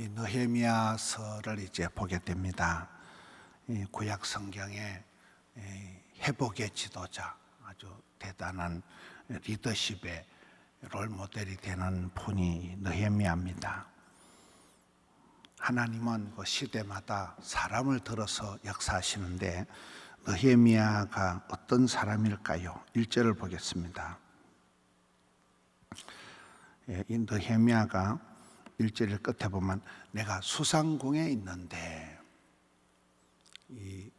이 느헤미야서를 이제 보게 됩니다. 이 구약 성경의 이 회복의 지도자 아주 대단한 리더십의 롤 모델이 되는 분이 느헤미야입니다. 하나님은 그 시대마다 사람을 들어서 역사하시는데 느헤미야가 어떤 사람일까요? 1절을 보겠습니다. 예, 이 느헤미야가 1절 끝에 보면 내가 수상궁에 있는데 이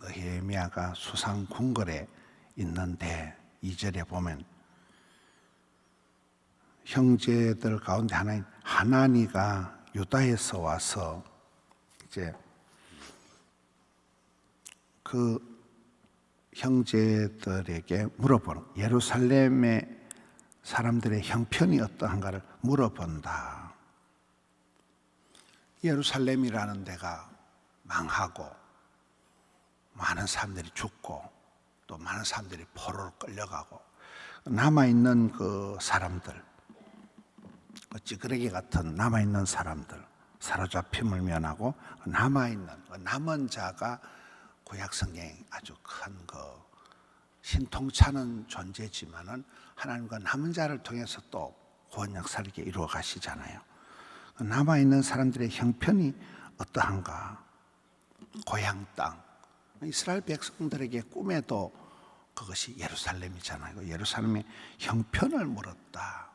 느헤미야가 수상궁궐에 있는데 2절에 보면 형제들 가운데 하나인 하나니가 유다에서 와서 이제 그 형제들에게 물어보는 예루살렘의 사람들의 형편이 어떠한가를 물어본다. 예루살렘이라는 데가 망하고 많은 사람들이 죽고 또 많은 사람들이 포로로 끌려가고 남아 있는 그 사람들 그 찌그러기 같은 남아 있는 사람들 사로잡힘을 면하고 남아 있는 그 남은 자가 구약 성경에 아주 큰그 신통찮은 존재지만은 하나님과 남은 자를 통해서 또 구원 역사를 이렇게 이루어 가시잖아요. 남아 있는 사람들의 형편이 어떠한가? 고향 땅. 이스라엘 백성들에게 꿈에도 그것이 예루살렘이잖아요. 그 예루살렘의 형편을 물었다.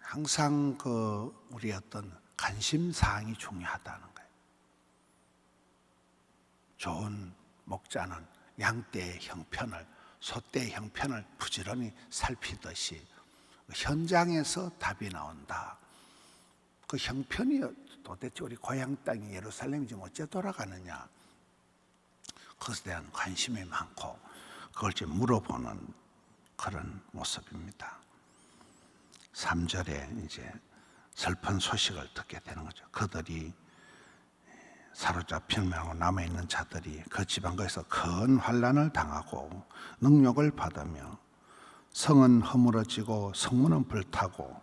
항상 그 우리 어떤 관심 사항이 중요하다는 거예요. 좋은 목자는 양떼의 형편을 소떼의 형편을 부지런히 살피듯이 현장에서 답이 나온다. 그 형편이 도대체 우리 고향 땅이 예루살렘이 지금 어째 돌아가느냐. 그것에 대한 관심이 많고 그걸 좀 물어보는 그런 모습입니다. 3절에 이제 슬픈 소식을 듣게 되는 거죠. 그들이 사로잡힌 명하고 남아있는 자들이 그 지방거에서 큰 환란을 당하고 능욕을 받으며 성은 허물어지고 성문은 불타고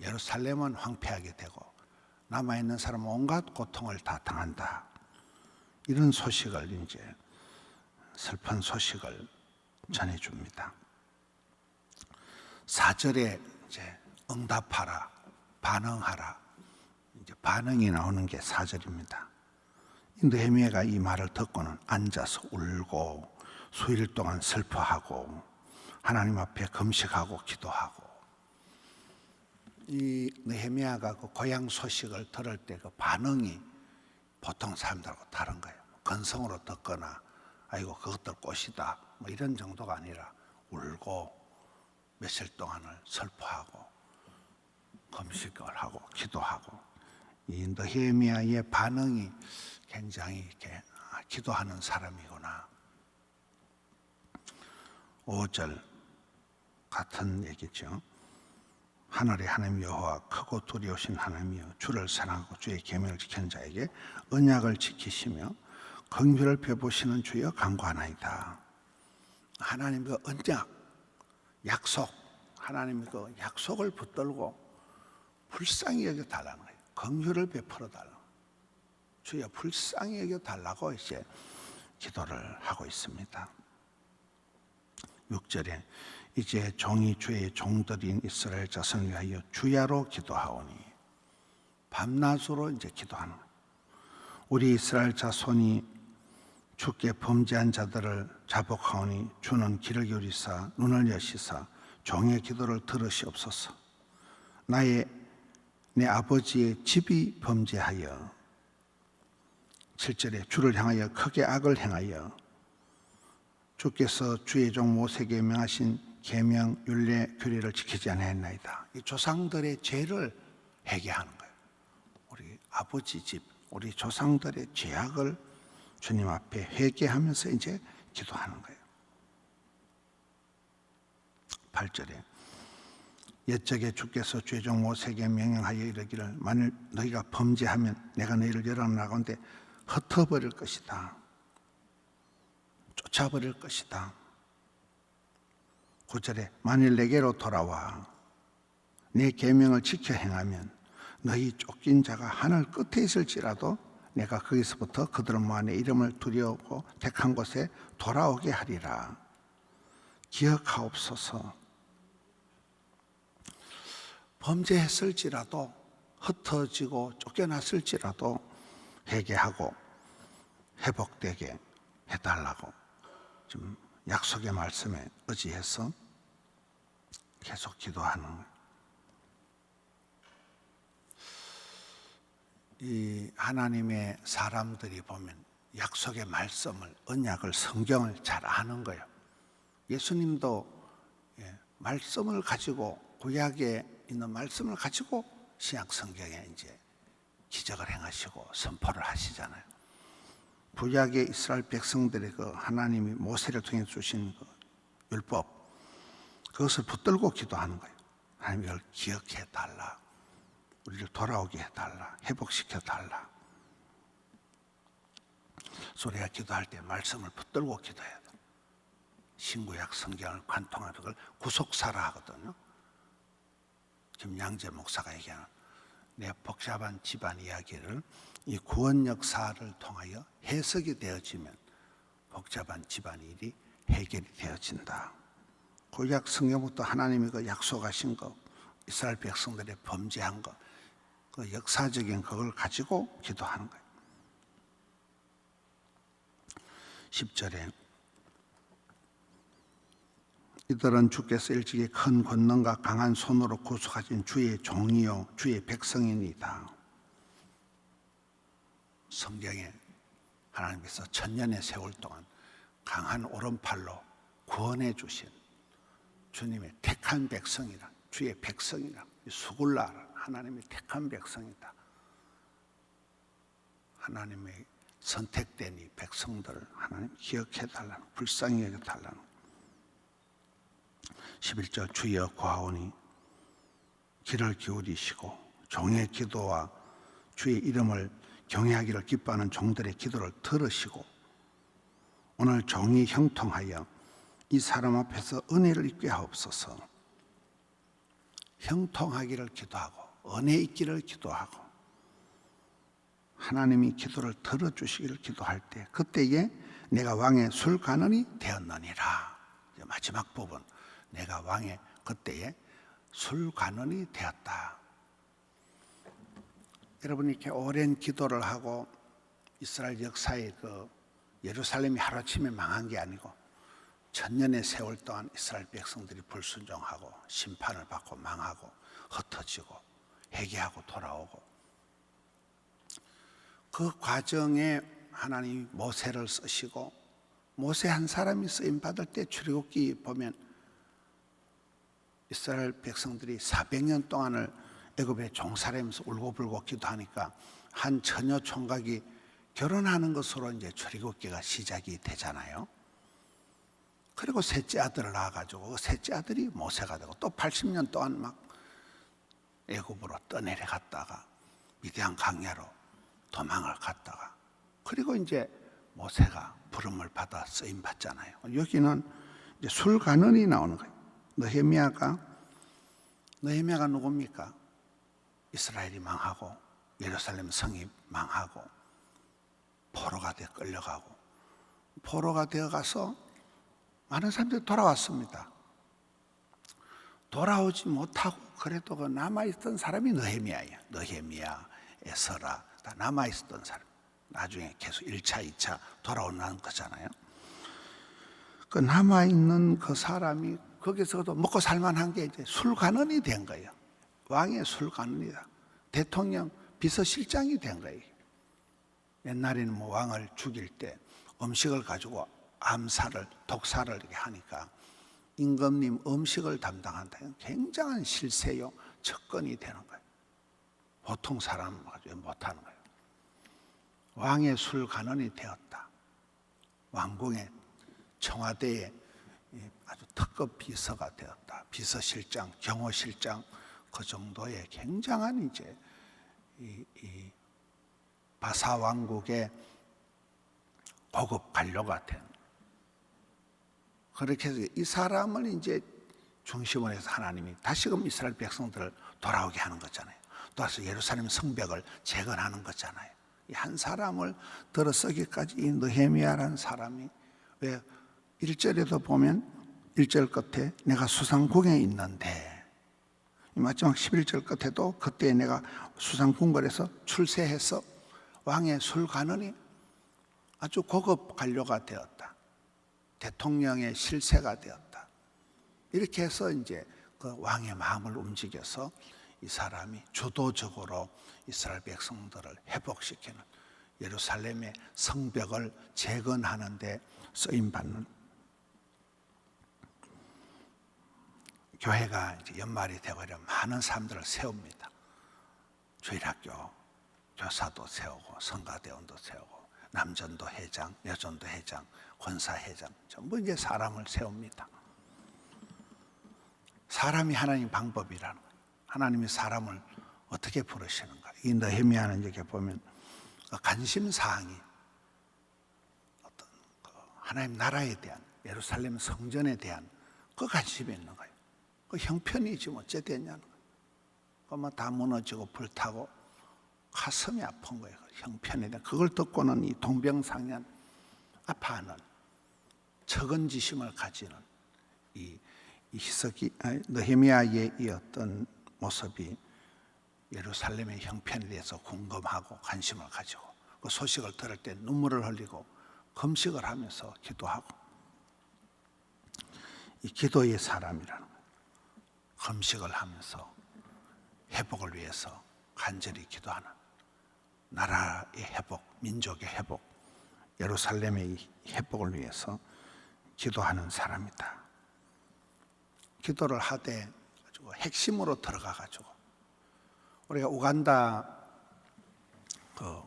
예루살렘은 황폐하게 되고 남아있는 사람은 온갖 고통을 다 당한다. 이런 소식을 이제 슬픈 소식을 전해줍니다. 4절에 이제 응답하라, 반응하라. 이제 반응이 나오는 게 4절입니다. 느헤미야가 이 말을 듣고는 앉아서 울고 수일 동안 슬퍼하고 하나님 앞에 금식하고 기도하고 이 느헤미야가 그 고향 소식을 들을 때 그 반응이 보통 사람들하고 다른 거예요. 건성으로 듣거나 아이고 그것들 꽃이다 뭐 이런 정도가 아니라 울고 며칠 동안을 슬퍼하고 금식을 하고 기도하고 이 느헤미야의 반응이 굉장히 이렇게 아, 기도하는 사람이구나. 5절 같은 얘기죠. 하늘의 하나님 여호와 크고 두려우신 하나님이여 주를 사랑하고 주의 계명을 지키는 자에게 언약을 지키시며 긍휼을 베푸시는 주여 간구하나이다. 하나님 그 언약, 약속, 하나님 그 약속을 붙들고 불쌍히 여겨 달라는 거예요. 긍휼을 베풀어 달라. 주여 불쌍히 여겨 달라고 이제 기도를 하고 있습니다. 6절에 이제 종이 주의 종들인 이스라엘 자손을 위하여 주야로 기도하오니 밤낮으로 이제 기도하는. 우리 이스라엘 자손이 주께 범죄한 자들을 자복하오니 주는 귀를 기울이사 눈을 여시사 종의 기도를 들으시옵소서. 나의 내 아버지의 집이 범죄하여 7절에 주를 향하여 크게 악을 행하여 주께서 주의 종 모세에게 명하신 계명 율례 규례를 지키지 아니하였나이다. 이 조상들의 죄를 회개하는 거예요. 우리 아버지 집, 우리 조상들의 죄악을 주님 앞에 회개하면서 이제 기도하는 거예요. 8절에 옛적에 주께서 죄종 모세에게 명령하여 이르기를 만일 너희가 범죄하면 내가 너희를 여러 나가운데 흩어버릴 것이다. 쫓아버릴 것이다. 9절에 만일 내게로 돌아와 내 계명을 지켜 행하면 너희 쫓긴 자가 하늘 끝에 있을지라도 내가 거기서부터 그들 모안에 이름을 두려우고 택한 곳에 돌아오게 하리라. 기억하옵소서. 범죄했을지라도 흩어지고 쫓겨났을지라도 회개하고 회복되게 해달라고 좀 약속의 말씀에 의지해서 계속 기도하는. 이 하나님의 사람들이 보면 약속의 말씀을 언약을 성경을 잘 아는 거예요. 예수님도 예, 말씀을 가지고 구약에 있는 말씀을 가지고 신약 성경에 이제 기적을 행하시고 선포를 하시잖아요. 구약의 이스라엘 백성들의 그 하나님이 모세를 통해 주신 그 율법 그것을 붙들고 기도하는 거예요. 하나님 이걸 기억해 달라. 우리를 돌아오게 해 달라. 회복시켜 달라. 소리가 기도할 때 말씀을 붙들고 기도해야 돼. 신구약 성경을 관통하는 걸 구속사라 하거든요. 김양재 목사가 얘기하는 내 복잡한 집안 이야기를 이 구원 역사를 통하여 해석이 되어지면 복잡한 집안 일이 해결이 되어진다. 구약 성경부터 하나님이 그 약속하신 것, 이스라엘 백성들의 범죄한 것, 그 역사적인 그걸 가지고 기도하는 거예요. 10절에 이들은 주께서 일찍이 큰 권능과 강한 손으로 구속하신 주의 종이요 주의 백성이니다. 성경에 하나님께서 천년의 세월 동안 강한 오른팔로 구원해 주신 주님의 택한 백성이라 주의 백성이라 수굴라 하나님의 택한 백성이다. 하나님의 선택된 이 백성들을 하나님 기억해 달라는 불쌍히 여겨 달라는 11절 주여 구하오니 귀를 기울이시고 종의 기도와 주의 이름을 경외하기를 기뻐하는 종들의 기도를 들으시고 오늘 종이 형통하여 이 사람 앞에서 은혜를 입게 하옵소서. 형통하기를 기도하고 은혜 있기를 기도하고 하나님이 기도를 들어주시기를 기도할 때 그때에 내가 왕의 술관원이 되었느니라. 마지막 부분. 내가 왕의 그때에 술관원이 되었다. 여러분 이렇게 오랜 기도를 하고 이스라엘 역사의 그 예루살렘이 하루아침에 망한 게 아니고 천년의 세월 동안 이스라엘 백성들이 불순종하고 심판을 받고 망하고 흩어지고 회개하고 돌아오고 그 과정에 하나님이 모세를 쓰시고 모세 한 사람이 쓰임 받을 때 출애굽기 보면 이스라엘 백성들이 400년 동안을 애굽에 종살이면서 울고불고 기도하니까 한 처녀 총각이 결혼하는 것으로 이제 출애굽기가 시작이 되잖아요. 그리고 셋째 아들을 낳아가지고 그 셋째 아들이 모세가 되고 또 80년 동안 막 애굽으로 떠내려 갔다가 미디안 강야로 도망을 갔다가 그리고 이제 모세가 부름을 받아 쓰임 받잖아요. 여기는 이제 술관원이 나오는 거예요. 느헤미야가 느헤미야가 누굽니까? 이스라엘이 망하고 예루살렘 성이 망하고 포로가 돼 끌려가고 포로가 되어 가서 많은 사람들이 돌아왔습니다. 돌아오지 못하고 그래도 그 남아있던 사람이 느헤미야야. 느헤미야, 에서라 다 남아있었던 사람. 나중에 계속 1차, 2차 돌아오는 거잖아요. 그 남아있는 그 사람이 거기서도 먹고 살만한 게 이제 술관원이 된 거예요. 왕의 술관원이다. 대통령 비서실장이 된 거예요. 옛날에는 뭐 왕을 죽일 때 음식을 가지고 암살을, 독살을 이렇게 하니까 임금님 음식을 담당한다. 굉장한 실세요. 접근이 되는 거예요. 보통 사람은 못하는 거예요. 왕의 술관원이 되었다. 왕궁의 청와대에 아주 특급 비서가 되었다. 비서실장, 경호실장 그 정도의 굉장한 이제 이, 이 바사 왕국의 고급 관료가 된. 그렇게 해서 이 사람을 이제 중심으로 해서 하나님이 다시금 이스라엘 백성들을 돌아오게 하는 거잖아요. 또다시 예루살렘 성벽을 재건하는 거잖아요. 이 한 사람을 들어서기까지 이 느헤미야라는 사람이 왜 1절에도 보면 1절 끝에 내가 수상궁에 있는데 이 마지막 11절 끝에도 그때 내가 수상궁궐에서 출세해서 왕의 술관원이 아주 고급 관료가 되었다. 대통령의 실세가 되었다. 이렇게 해서 이제 그 왕의 마음을 움직여서 이 사람이 주도적으로 이스라엘 백성들을 회복시키는 예루살렘의 성벽을 재건하는데 쓰임 받는 교회가 이제 연말이 이러면 많은 사람들을 세웁니다. 주일학교 교사도 세우고 성가대원도 세우고 남전도 회장, 여전도 회장, 권사 회장 전부 이제 사람을 세웁니다. 사람이 하나님 방법이라는 거예요. 하나님이 사람을 어떻게 부르시는가? 이 느헤미야는 이렇게 보면 그 관심 사항이 어떤 그 하나님 나라에 대한 예루살렘 성전에 대한 그 관심이 있는 거예요. 그 형편이지 뭐 어째 됐냐는 거예요. 그뭐다 무너지고 불타고 가슴이 아픈 거예요. 그 형편에 대한 그걸 듣고는 이 동병상련 아파하는 적은지심을 가지는 이, 이 히스기 느헤미야의 이 어떤 모습이 예루살렘의 형편에 대해서 궁금하고 관심을 가지고 그 소식을 들을 때 눈물을 흘리고 금식을 하면서 기도하고 이 기도의 사람이라는 거예요. 금식을 하면서 회복을 위해서 간절히 기도하는 나라의 회복, 민족의 회복, 예루살렘의 회복을 위해서 기도하는 사람이다. 기도를 하되 핵심으로 들어가 가지고 우리가 우간다 그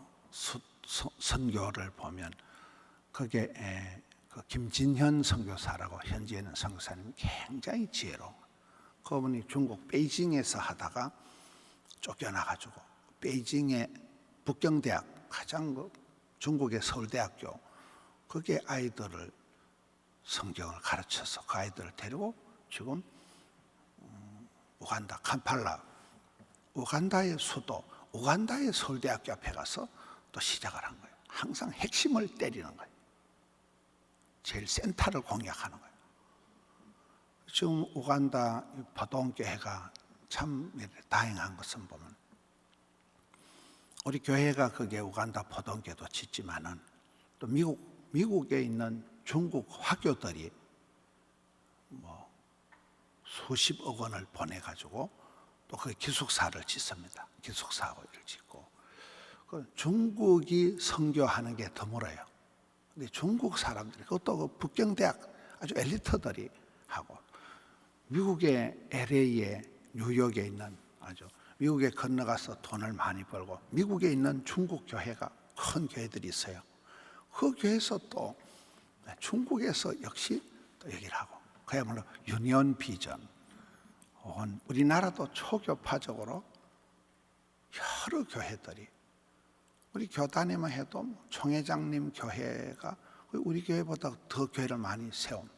선교를 보면 그게 에, 그 김진현 선교사라고 현지에 있는 선교사님이 굉장히 거예요. 그분이 중국 베이징에서 하다가 쫓겨나 가지고 베이징의 북경대학 가장 그 중국의 서울대학교 거기에 아이들을 성경을 가르쳐서 그 아이들을 데리고 지금 음, 우간다 캄팔라 우간다의 수도 우간다의 서울대학교 앞에 가서 또 시작을 한 거예요. 항상 핵심을 때리는 거예요. 제일 센터를 공략하는 거예요. 지금 우간다 보동교회가 참 다행한 것은 보면 우리 교회가 그게 우간다 보동교도 짓지만은 또 미국 미국에 있는 중국 화교들이 뭐 수십억 원을 보내 가지고 또 그 기숙사를 짓습니다. 기숙사를 짓고 그 중국이 선교하는 게 드물어요. 근데 중국 사람들이 그것도 그 북경대학 아주 엘리트들이 하고 미국의 LA에 뉴욕에 있는 아주 미국에 건너가서 돈을 많이 벌고 미국에 있는 중국 교회가 큰 교회들이 있어요. 그 교회에서 또 중국에서 역시 또 얘기를 하고 그야말로 유니언 비전 혹은 우리나라도 초교파적으로 여러 교회들이 우리 교단에만 해도 뭐 총회장님 교회가 우리 교회보다 더 교회를 많이 세운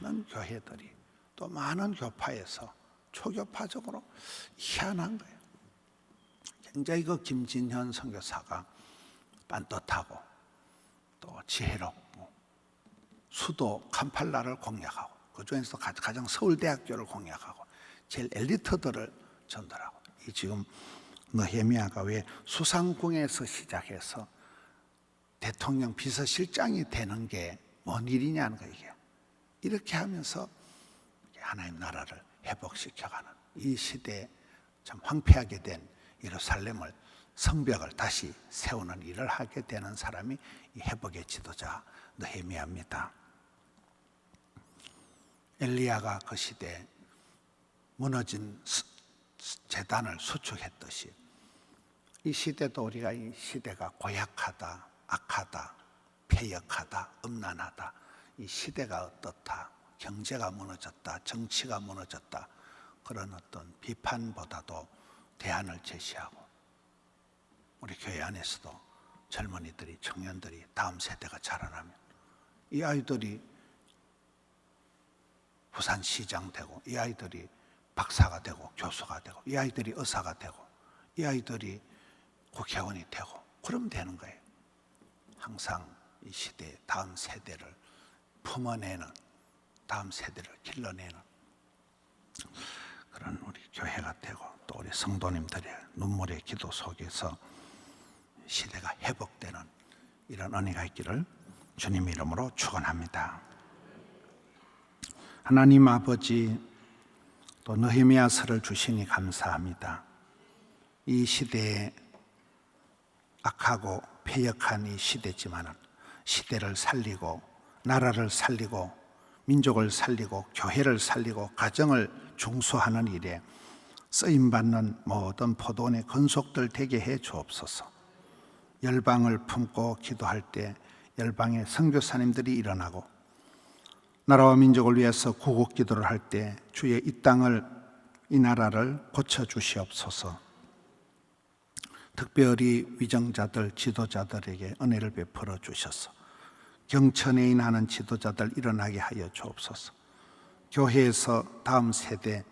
많은 교회들이 또 많은 교파에서 초교파적으로 희한한 거예요. 굉장히 그 김진현 선교사가 빤듯하고 또 지혜롭고 수도 캄팔라를 공략하고 그 중에서 가- 가장 서울대학교를 공략하고 제일 엘리트들을 전달하고 이 지금 느헤미야가 왜 수상궁에서 시작해서 대통령 비서실장이 되는 게 뭔 일이냐는 거 이게 이렇게 하면서 하나님 나라를 회복시켜가는 이 시대에 참 황폐하게 된 예루살렘을 성벽을 다시 세우는 일을 하게 되는 사람이 이 회복의 지도자 느헤미야입니다. 엘리야가 그 시대에 무너진 재단을 수축했듯이 이 시대도 우리가 이 시대가 고약하다, 악하다, 폐역하다, 음란하다. 이 시대가 어떻다, 경제가 무너졌다, 정치가 무너졌다. 그런 어떤 비판보다도 대안을 제시하고 우리 교회 안에서도 젊은이들이, 청년들이 다음 세대가 자라나면 이 아이들이 부산시장 되고 이 아이들이 박사가 되고 교수가 되고 이 아이들이 의사가 되고 이 아이들이 국회의원이 되고 그러면 되는 거예요. 항상 이 시대 다음 세대를 품어내는 다음 세대를 길러내는 그런 우리 교회가 되고 또 우리 성도님들의 눈물의 기도 속에서 시대가 회복되는 이런 은혜가 있기를 주님 이름으로 축원합니다. 하나님 아버지 또 느헤미야서를 주시니 감사합니다. 이 시대에 악하고 폐역한 이 시대지만은 시대를 살리고 나라를 살리고 민족을 살리고 교회를 살리고 가정을 중수하는 일에 쓰임 받는 모든 포도원의 건속들 되게 해 주옵소서. 열방을 품고 기도할 때 열방의 선교사님들이 일어나고 나라와 민족을 위해서 구국 기도를 할 때 주의 이 땅을 이 나라를 고쳐 주시옵소서. 특별히 위정자들 지도자들에게 은혜를 베풀어 주셔서 경천에 인 하는 지도자들 일어나게 하여 주옵소서. 교회에서 다음 세대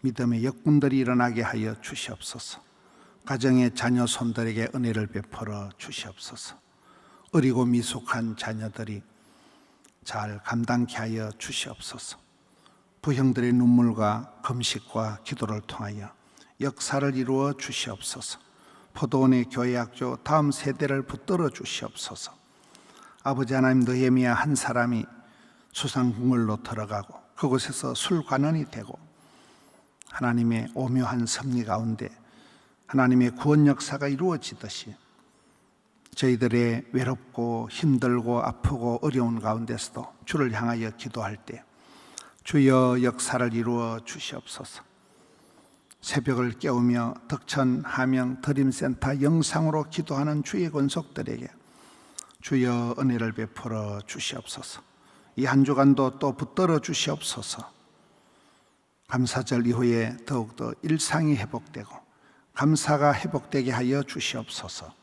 믿음의 역군들이 일어나게 하여 주시옵소서. 가정의 자녀 손들에게 은혜를 베풀어 주시옵소서. 어리고 미숙한 자녀들이 잘 감당케 하여 주시옵소서. 부형들의 눈물과 금식과 기도를 통하여 역사를 이루어 주시옵소서. 포도원의 교회 학교 다음 세대를 붙들어 주시옵소서. 아버지 하나님 느헤미야 한 사람이 수상궁을로 들어가고 그곳에서 술관원이 되고 하나님의 오묘한 섭리 가운데 하나님의 구원 역사가 이루어지듯이 저희들의 외롭고 힘들고 아프고 어려운 가운데서도 주를 향하여 기도할 때 주여 역사를 이루어 주시옵소서. 새벽을 깨우며 덕천 하명 드림센터 영상으로 기도하는 주의 권속들에게 주여 은혜를 베풀어 주시옵소서. 이 한 주간도 또 붙들어 주시옵소서. 감사절 이후에 더욱더 일상이 회복되고 감사가 회복되게 하여 주시옵소서.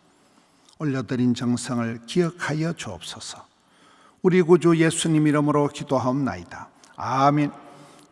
올려드린 정성을 기억하여 주옵소서. 우리 구주 예수님 이름으로 기도하옵나이다. 아멘.